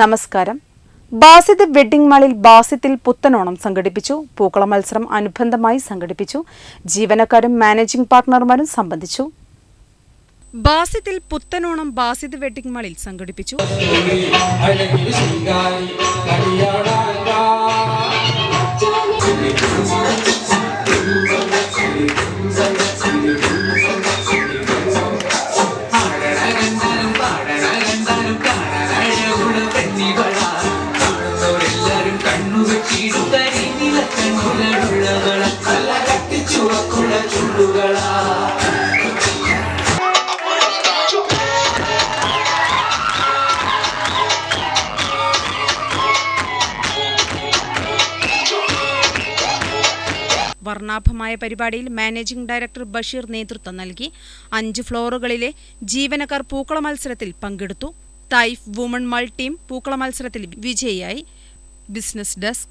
നമസ്കാരം. ബാസിദ് വെഡ്ഡിംഗ് മാളിൽ ബാസിത്തിൽ പുത്തനോണം സംഘടിപ്പിച്ചു. പൂക്കള മത്സരം അനുബന്ധമായി സംഘടിപ്പിച്ചു. ജീവനക്കാരും മാനേജിംഗ് പാർട്ട്ണർമാരും സംബന്ധിച്ചു. ബാസിത്തിൽ പുത്തനോണം ബാസിദ് വെഡ്ഡിംഗ് മാളിൽ സംഘടിപ്പിച്ചു. വർണാഭമായ പരിപാടിയിൽ മാനേജിംഗ് ഡയറക്ടർ ബഷീർ നേതൃത്വം നൽകി. അഞ്ച് ഫ്ലോറുകളിലെ ജീവനക്കാർ പൂക്കള മത്സരത്തിൽ പങ്കെടുത്തു. തൈഫ് വുമൺ മൾട്ടീം പൂക്കള മത്സരത്തിൽ വിജയിയായി. Business desk.